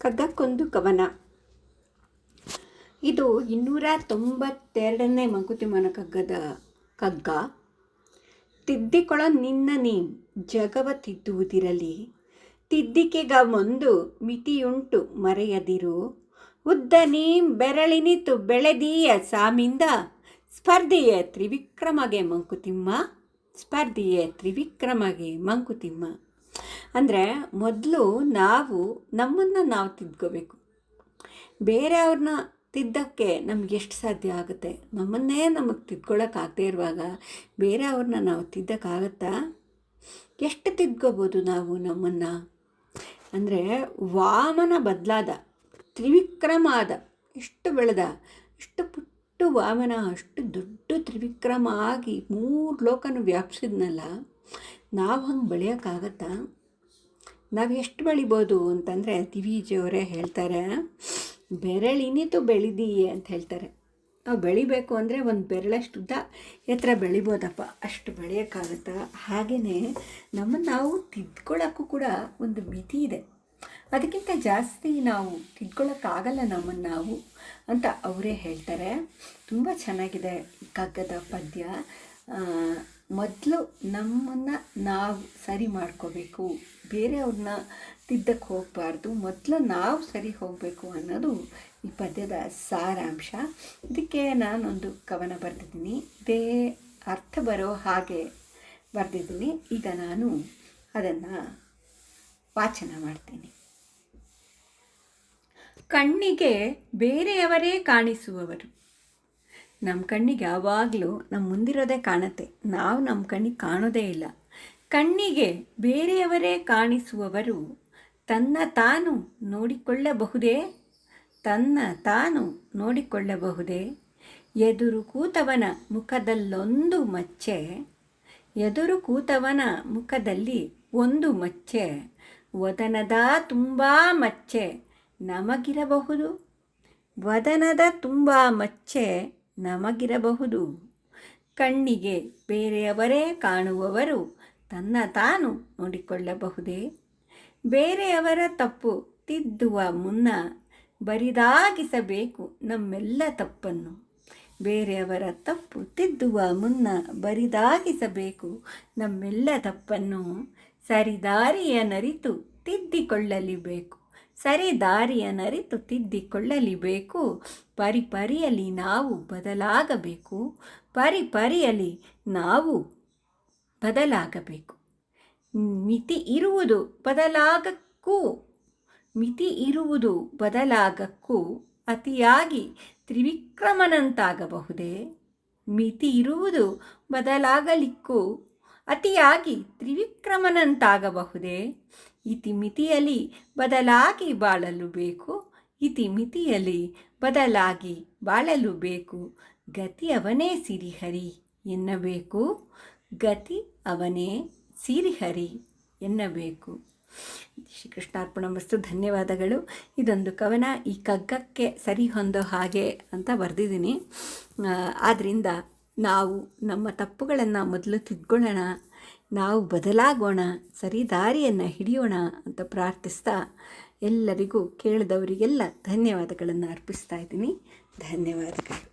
ಕಗ್ಗಕ್ಕೊಂದು ಕವನ. ಇದು ಇನ್ನೂರ ತೊಂಬತ್ತೆರಡನೇ ಮಂಕುತಿಮ್ಮನ ಕಗ್ಗದ ಕಗ್ಗ. ತಿದ್ದಿಕೊಳ ನಿನ್ನ ನೀ ಜಗವ ತಿದ್ದುವುದಿರಲಿ ತಿದ್ದಿಕೆಗ ಮೊಂದು ಮಿತಿಯುಂಟು ಮರೆಯದಿರು. ಉದ್ದ ನೀ ಬೆರಳಿನಿತು ಬೆಳೆದೀಯ ಸಾಮಿಂದ ಸ್ಪರ್ಧೆಯ ತ್ರಿವಿಕ್ರಮಗೆ ಮಂಕುತಿಮ್ಮ. ಸ್ಪರ್ಧೆಯ ತ್ರಿವಿಕ್ರಮಗೆ ಮಂಕುತಿಮ್ಮ. ಅಂದರೆ ಮೊದಲು ನಾವು ನಮ್ಮನ್ನು ನಾವು ತಿದ್ಕೋಬೇಕು. ಬೇರೆಯವ್ರನ್ನ ತಿದ್ದಕ್ಕೆ ನಮ್ಗೆ ಎಷ್ಟು ಸಾಧ್ಯ ಆಗುತ್ತೆ? ನಮ್ಮನ್ನೇ ನಮಗೆ ತಿದ್ಕೊಳ್ಳೋಕ್ಕಾಗದೇ ಇರುವಾಗ ಬೇರೆಯವ್ರನ್ನ ನಾವು ತಿದ್ದಕ್ಕಾಗತ್ತಾ ಎಷ್ಟು ತಿದ್ಕೋಬೋದು ನಾವು ನಮ್ಮನ್ನು? ಅಂದರೆ ವಾಮನ ಬದಲಾದ ತ್ರಿವಿಕ್ರಮ ಆದ ಎಷ್ಟು ಬೆಳೆದ, ಎಷ್ಟು ಪುಟ್ಟು ವಾಮನ, ಅಷ್ಟು ದೊಡ್ಡ ತ್ರಿವಿಕ್ರಮ ಆಗಿ ಮೂರು ಲೋಕನ ವ್ಯಾಪಿಸಿದ್ನಲ್ಲ, ನಾವು ಹಂಗೆ ಬೆಳೆಯೋಕ್ಕಾಗತ್ತಾ ನಾವು ಎಷ್ಟು ಬೆಳಿಬೋದು ಅಂತಂದರೆ ದಿವಿಜಿಯವರೇ ಹೇಳ್ತಾರೆ ಬೆರಳಿನಿತು ಬೆಳೆದೀಯೆ ಅಂತ ಹೇಳ್ತಾರೆ. ನಾವು ಬೆಳಿಬೇಕು ಅಂದರೆ ಒಂದು ಬೆರಳಷ್ಟು ಉದ್ದ ಎತ್ತರ ಬೆಳಿಬೋದಪ್ಪ, ಅಷ್ಟು ಬೆಳೆಯೋಕ್ಕಾಗತ್ತಾ? ಹಾಗೆಯೇ ನಮ್ಮನ್ನು ನಾವು ತಿದ್ಕೊಳ್ಳೋಕ್ಕೂ ಕೂಡ ಒಂದು ಮಿತಿ ಇದೆ. ಅದಕ್ಕಿಂತ ಜಾಸ್ತಿ ನಾವು ತಿದ್ಕೊಳ್ಳೋಕ್ಕಾಗಲ್ಲ ನಮ್ಮನ್ನು ನಾವು ಅಂತ ಅವರೇ ಹೇಳ್ತಾರೆ. ತುಂಬ ಚೆನ್ನಾಗಿದೆ ಕಗ್ಗದ ಪದ್ಯ. ಮೊದಲು ನಮ್ಮನ್ನು ನಾವು ಸರಿ ಮಾಡ್ಕೋಬೇಕು. ಬೇರೆಯವ್ರನ್ನ ತಿದ್ದಕ್ಕೆ ಹೋಗಬಾರ್ದು. ಮೊದಲು ನಾವು ಸರಿ ಹೋಗಬೇಕು ಅನ್ನೋದು ಈ ಪದ್ಯದ ಸಾರಾಂಶ. ಇದಕ್ಕೆ ನಾನೊಂದು ಕವನ ಬರೆದಿದ್ದೀನಿ. ಇದೇ ಅರ್ಥ ಬರೋ ಹಾಗೆ ಬರೆದಿದ್ದೀನಿ. ಈಗ ನಾನು ಅದನ್ನು ವಾಚನ ಮಾಡ್ತೀನಿ. ಕಣ್ಣಿಗೆ ಬೇರೆಯವರೇ ಕಾಣಿಸುವವರು. ನಮ್ಮ ಕಣ್ಣಿಗೆ ಯಾವಾಗಲೂ ನಮ್ಮ ಮುಂದಿರೋದೇ ಕಾಣುತ್ತೆ. ನಾವು ನಮ್ಮ ಕಣ್ಣಿಗೆ ಕಾಣೋದೇ ಇಲ್ಲ. ಕಣ್ಣಿಗೆ ಬೇರೆಯವರೇ ಕಾಣಿಸುವವರು ತನ್ನ ತಾನು ನೋಡಿಕೊಳ್ಳಬಹುದೇ? ತನ್ನ ತಾನು ನೋಡಿಕೊಳ್ಳಬಹುದೇ? ಎದುರು ಕೂತವನ ಮುಖದಲ್ಲೊಂದು ಮಚ್ಚೆ, ಎದುರು ಕೂತವನ ಮುಖದಲ್ಲಿ ಒಂದು ಮಚ್ಚೆ, ವದನದ ತುಂಬ ಮಚ್ಚೆ ನಮಗಿರಬಹುದು. ವದನದ ತುಂಬ ಮಚ್ಚೆ ನಮಗಿರಬಹುದು. ಕಣ್ಣಿಗೆ ಬೇರೆಯವರೇ ಕಾಣುವವರು ತನ್ನ ತಾನು ನೋಡಿಕೊಳ್ಳಬಹುದೇ? ಬೇರೆಯವರ ತಪ್ಪು ತಿದ್ದುವ ಮುನ್ನ ಬರಿದಾಗಿಸಬೇಕು ನಮ್ಮೆಲ್ಲ ತಪ್ಪನ್ನು. ಬೇರೆಯವರ ತಪ್ಪು ತಿದ್ದುವ ಮುನ್ನ ಬರಿದಾಗಿಸಬೇಕು ನಮ್ಮೆಲ್ಲ ತಪ್ಪನ್ನು. ಸರಿದಾರಿಯ ನರಿತು ತಿದ್ದಿಕೊಳ್ಳಲಿಬೇಕು. ಸರಿ ದಾರಿಯನರಿತು ತಿದ್ದಿಕೊಳ್ಳಲಿ ಬೇಕು ಪರಿಪರಿಯಲ್ಲಿ ನಾವು ಬದಲಾಗಬೇಕು. ಪರಿಪರಿಯಲ್ಲಿ ನಾವು ಬದಲಾಗಬೇಕು. ಮಿತಿ ಇರುವುದು ಬದಲಾಗಕ್ಕೂ, ಮಿತಿ ಇರುವುದು ಬದಲಾಗಕ್ಕೂ ಅತಿಯಾಗಿ ತ್ರಿವಿಕ್ರಮನಂತಾಗಬಹುದೇ? ಮಿತಿ ಇರುವುದು ಬದಲಾಗಲಿಕ್ಕೂ ಅತಿಯಾಗಿ ತ್ರಿವಿಕ್ರಮನಂತಾಗಬಹುದೇ? ಇತಿ ಮಿತಿಯಲ್ಲಿ ಬದಲಾಗಿ ಬಾಳಲು ಬೇಕು ಇತಿ ಮಿತಿಯಲ್ಲಿ ಬದಲಾಗಿ ಬಾಳಲು ಬೇಕು. ಗತಿ ಅವನೇ ಸಿರಿಹರಿ ಎನ್ನಬೇಕು, ಗತಿ ಅವನೇ ಸಿರಿಹರಿ ಎನ್ನಬೇಕು. ಶ್ರೀಕೃಷ್ಣಾರ್ಪಣ ವಸ್ತು ಧನ್ಯವಾದಗಳು. ಇದೊಂದು ಕವನ ಈ ಕಗ್ಗಕ್ಕೆ ಸರಿ ಹೊಂದೋ ಹಾಗೆ ಅಂತ ಬರೆದಿದ್ದೀನಿ. ಆದ್ದರಿಂದ ನಾವು ನಮ್ಮ ತಪ್ಪುಗಳನ್ನು ಮೊದಲು ತಿದ್ಕೊಳ್ಳೋಣ. ನಾವು ಬದಲಾಗೋಣ ಸರಿ ದಾರಿಯನ್ನು ಹಿಡಿಯೋಣ ಅಂತ ಪ್ರಾರ್ಥಿಸ್ತಾ ಎಲ್ಲರಿಗೂ ಕೇಳಿದವರಿಗೆಲ್ಲ ಧನ್ಯವಾದಗಳನ್ನು ಅರ್ಪಿಸ್ತಾ ಇದ್ದೀನಿ. ಧನ್ಯವಾದಗಳು.